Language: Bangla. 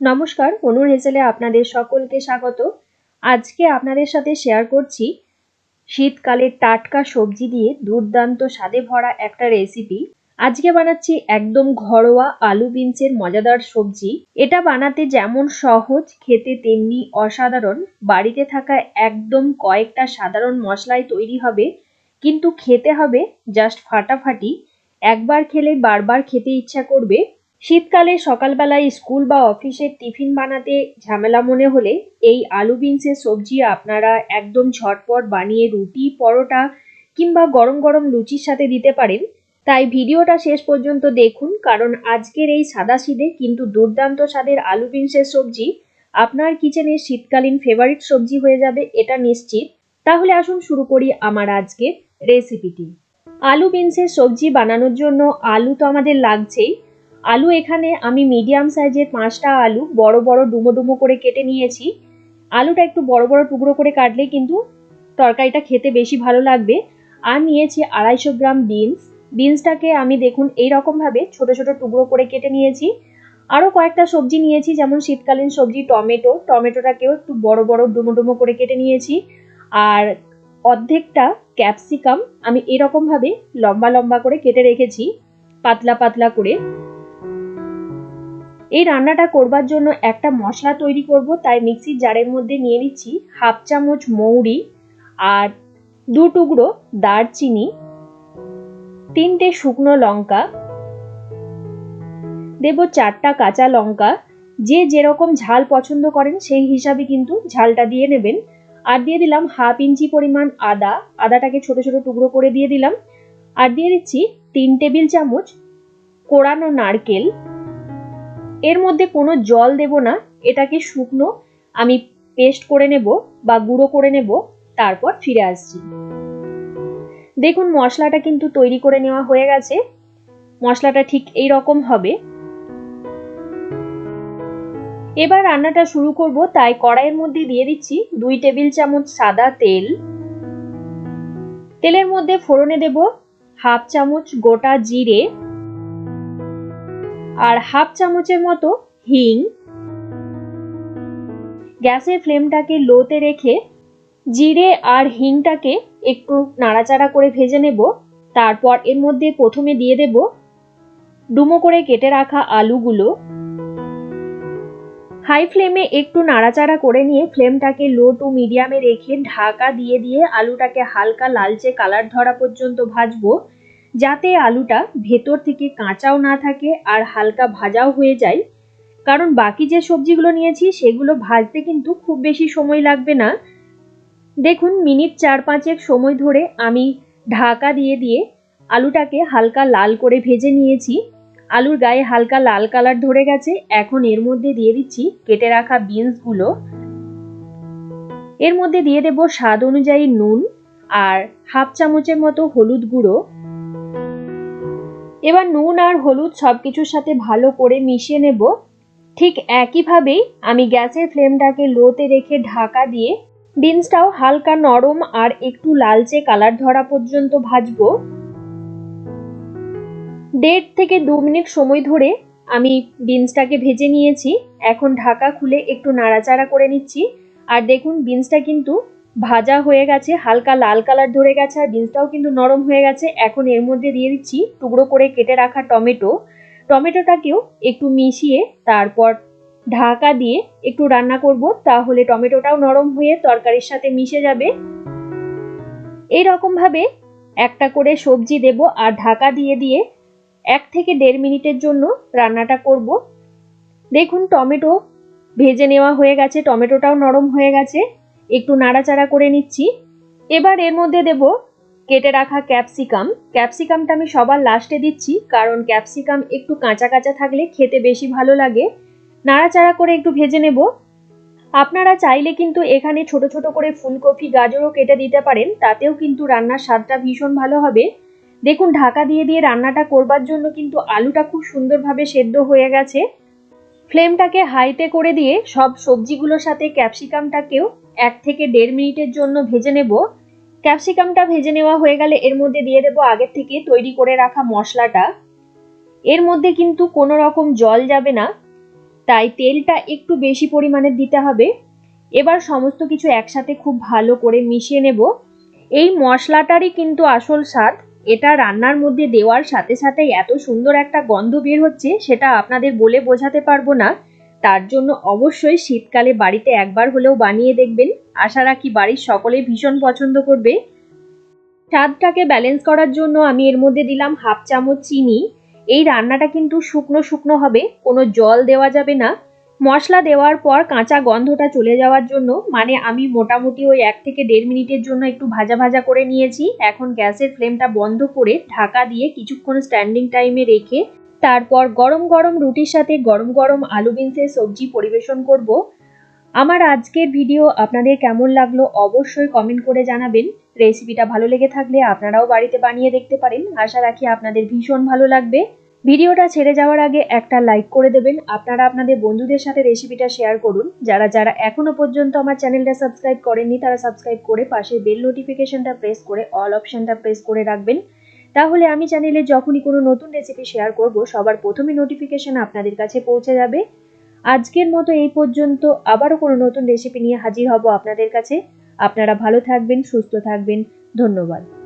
নমস্কার অনুর হেসেলে আপনাদের সকলকে স্বাগত। আজকে আপনাদের সাথে শেয়ার করছি শীতকালে টাটকা সবজি দিয়ে দুর্দান্ত স্বাদে ভরা একটা রেসিপি আজকে বানাচ্ছি একদম ঘরোয়া আলু বিনসের মজাদার সবজি। এটা বানাতে যেমন সহজ, খেতে তেমনি অসাধারণ। বাড়িতে থাকা একদম কয়েকটা সাধারণ মশলায় তৈরি হবে, কিন্তু খেতে হবে জাস্ট ফাটাফাটি। একবার খেলে বারবার খেতে ইচ্ছা করবে। শীতকালে সকালবেলায় স্কুল বা অফিসের টিফিন বানাতে ঝামেলা মনে হলে এই আলু বিনসের সবজি আপনারা একদম ঝটপট বানিয়ে রুটি, পরোটা কিংবা গরম গরম লুচির সাথে দিতে পারেন। তাই ভিডিওটা শেষ পর্যন্ত দেখুন, কারণ আজকের এই সাদা সিদে কিন্তু দুর্দান্ত স্বাদের আলু বিনসের সবজি। আপনার কিচেনের শীতকালীন ফেভারিট সবজি হয়ে যাবে, এটা নিশ্চিত। তাহলে আসুন শুরু করি আমার আজকের রেসিপিটি আলু বিনসের সবজি বানানোর জন্য আলু তো আমাদের লাগছেই। আলু এখানে আমি মিডিয়াম সাইজের পাঁচটা আলু, বড় বড় ডুমো ডুমো করে কেটে নিয়েছি। আলুটা একটু বড় বড় টুকরো করে কাটলে কিন্তু তরকারিটা খেতে বেশি ভালো লাগবে। আর নিয়েছি আড়াইশো গ্রাম বিনস বিনসটাকে আমি দেখুন এই রকমভাবে ছোট ছোট টুকরো করে কেটে নিয়েছি। আরও কয়েকটা সবজি নিয়েছি, যেমন শীতকালীন সবজি টমেটো। টমেটোটাকেও একটু বড় বড় ডুমো ডুমো করে কেটে নিয়েছি। আর অর্ধেকটা ক্যাপসিকাম আমি এরকমভাবে লম্বা লম্বা করে কেটে রেখেছি, পাতলা পাতলা করে। এই রান্নাটা করবার জন্য একটা মশলা তৈরি করব, তাই মিক্সির জারের মধ্যে নিয়ে নিচ্ছি হাফ চামচ মৌরি আর দু টুকরো দারচিনি, তিনটে শুকনো লঙ্কা, দেব চারটা কাঁচা লঙ্কা। যে যেরকম ঝাল পছন্দ করেন সেই হিসাবে কিন্তু ঝালটা দিয়ে নেবেন। আর দিয়ে দিলাম হাফ ইঞ্চি পরিমাণ আদা, আদাটাকে ছোট ছোট টুকরো করে দিয়ে দিলাম। আর দিয়ে দিচ্ছি তিন টেবিল চামচ কোড়ানো নারকেল। এর মধ্যে কোনো জল দেব না, এটাকে শুকনো আমি পেস্ট করে নেব বা গুঁড়ো করে নেব, তারপর ফিরে আসছি। দেখুন, মশলাটা কিন্তু তৈরি করে নেওয়া হয়ে গেছে। মশলাটা ঠিক এই রকম হবে। এবার রান্নাটা শুরু করব, তাই কড়াইয়ের মধ্যে দিয়ে দিচ্ছি দুই টেবিল চামচ সাদা তেল। তেলের মধ্যে ফোড়নে দেব হাফ চামচ গোটা জিরে। আর হাফ চামচের মতো হিং। গ্যাসের ফ্লেমটাকে লোতে রেখে জিরে আর হিংটাকে একটু নাড়াচাড়া করে ভেজে নেব। তারপর এর মধ্যে প্রথমে দিয়ে দেব ডুমো করে কেটে রাখা আলুগুলো। হাই ফ্লেমে একটু নাড়াচাড়া করে নিয়ে ফ্লেমটাকে লো টু মিডিয়ামে রেখে ঢাকা দিয়ে দিয়ে আলুটাকে হালকা লালচে কালার ধরা পর্যন্ত ভাজবো। যাতে আলুটা ভেতর থেকে কাঁচাও না থাকে আর হালকা ভাজাও হয়ে যায়। কারণ বাকি যে সবজিগুলো নিয়েছি, সেগুলো ভাজতে কিন্তু খুব বেশি সময় লাগবে না। দেখুন, মিনিট চার পাঁচেক সময় ধরে আমি ঢাকা দিয়ে দিয়ে আলুটাকে হালকা লাল করে ভেজে নিয়েছি। আলুর গায়ে হালকা লাল কালার ধরে গেছে। এখন এর মধ্যে দিয়ে দিচ্ছি কেটে রাখা বিনসগুলো। এর মধ্যে দিয়ে দেব স্বাদ অনুযায়ী নুন আর হাফ চামচের মতো হলুদ গুঁড়ো। এবার নুন আর হলুদ সব কিছুর সাথে ভালো করে মিশিয়ে নেব। ঠিক একইভাবেই আমি গ্যাসের ফ্লেমটাকে লোতে রেখে ঢাকা দিয়ে বিনসটাও হালকা নরম আর একটু লালচে কালার ধরা পর্যন্ত ভাজবো। দেড় থেকে দু মিনিট সময় ধরে আমি বিনসটাকে ভেজে নিয়েছি। এখন ঢাকা খুলে একটু নাড়াচাড়া করে নিচ্ছি। আর দেখুন, বিনসটা কিন্তু ভাজা হয়ে গেছে, হালকা লাল কালার ধরে গেছে আর বিনসটাও কিন্তু নরম হয়ে গেছে। এখন এর মধ্যে দিয়ে দিচ্ছি টুকরো করে কেটে রাখা টমেটো। টমেটোটাকেও একটু মিশিয়ে তারপর ঢাকা দিয়ে একটু রান্না করব, তাহলে টমেটোটাও নরম হয়ে তরকারির সাথে মিশে যাবে। এই রকমভাবে একটা করে সবজি দেব আর ঢাকা দিয়ে দিয়ে এক থেকে দেড় মিনিটের জন্য রান্নাটা করব। দেখুন টমেটো ভেজে নেওয়া হয়ে গেছে, টমেটোটাও নরম হয়ে গেছে। একটু নাড়াচাড়া করে নিচ্ছি। এবার এর মধ্যে দেব কেটে রাখা ক্যাপসিকাম। ক্যাপসিকামটা আমি সবার লাস্টে দিচ্ছি, কারণ ক্যাপসিকাম একটু কাঁচা কাঁচা থাকলে খেতে বেশি ভালো লাগে। নাড়াচাড়া করে একটু ভেজে নেব। আপনারা চাইলে কিন্তু এখানে ছোট ছোট করে ফুলকপি, গাজরও কেটে দিতে পারেন, তাতেও কিন্তু রান্নার স্বাদটা ভীষণ ভালো হবে। দেখুন, ঢাকা দিয়ে দিয়ে রান্নাটা করবার জন্য কিন্তু আলুটা খুব সুন্দরভাবে সেদ্ধ হয়ে গেছে। ফ্লেমটাকে হাইতে করে দিয়ে সব সবজিগুলোর সাথে ক্যাপসিকামটাকেও এক থেকে দেড় মিনিটের জন্য ভেজে নেব। ক্যাপসিকামটা ভেজে নেওয়া হয়ে গেলে এর মধ্যে দিয়ে দেবো আগের থেকে তৈরি করে রাখা মশলাটা। এর মধ্যে কিন্তু কোনো রকম জল যাবে না, তাই তেলটা একটু বেশি পরিমাণে দিতে হবে। এবার সমস্ত কিছু একসাথে খুব ভালো করে মিশিয়ে নেব। এই মশলাটারই কিন্তু আসল স্বাদ, এটা রান্নার মধ্যে দেওয়ার সাথে সাথে এত সুন্দর একটা গন্ধ বের হচ্ছে, সেটা আপনাদের বলে বোঝাতে পারব না। তার জন্য অবশ্যই শীতকালে বাড়িতে একবার হলেও বানিয়ে দেখবেন। আশা রাখি বাড়ির সকলে ভীষণ পছন্দ করবে। স্বাদটাকে ব্যালেন্স করার জন্য আমি এর মধ্যে দিলাম হাফ চামচ চিনি। এই রান্নাটা কিন্তু শুকনো শুকনো হবে, কোনো জল দেওয়া যাবে না। মশলা দেওয়ার পর কাঁচা গন্ধটা চলে যাওয়ার জন্য মানে আমি মোটামুটি ওই এক থেকে দেড় মিনিটের জন্য একটু ভাজা ভাজা করে নিয়েছি। এখন গ্যাসের ফ্লেমটা বন্ধ করে ঢাকা দিয়ে কিছুক্ষণ স্ট্যান্ডিং টাইমে রেখে তারপর গরম গরম রুটির সাথে গরম গরম আলু বিনসের সবজি পরিবেশন করব। আমার আজকের ভিডিও আপনাদের কেমন লাগল অবশ্যই কমেন্ট করে জানাবেন। রেসিপিটা ভালো লেগে থাকলে আপনারাও বাড়িতে বানিয়ে দেখতে পারেন। আশা রাখি আপনাদের ভীষণ ভালো লাগবে। ভিডিওটা ছেড়ে যাওয়ার আগে একটা লাইক করে দেবেন। আপনারা আপনাদের বন্ধুদের সাথে রেসিপিটা শেয়ার করুন। যারা যারা এখনও পর্যন্ত আমার চ্যানেলটা সাবস্ক্রাইব করেননি, তারা সাবস্ক্রাইব করে পাশে বেল নোটিফিকেশনটা প্রেস করে অল অপশনটা প্রেস করে রাখবেন। তাহলে আমি চ্যানেলে যখনই কোনো নতুন রেসিপি শেয়ার করব, সবার প্রথমে নোটিফিকেশন আপনাদের কাছে পৌঁছে যাবে। আজকের মতো এই পর্যন্ত। আবারও কোনো নতুন রেসিপি নিয়ে হাজির হব আপনাদের কাছে। আপনারা ভালো থাকবেন, সুস্থ থাকবেন। ধন্যবাদ।